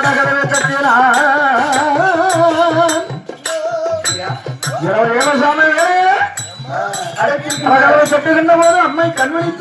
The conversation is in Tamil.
என்ற நகரவே தட்டினான். இரவு ஏழு தட்டுகின்ற போது அம்மை கண்விழித்து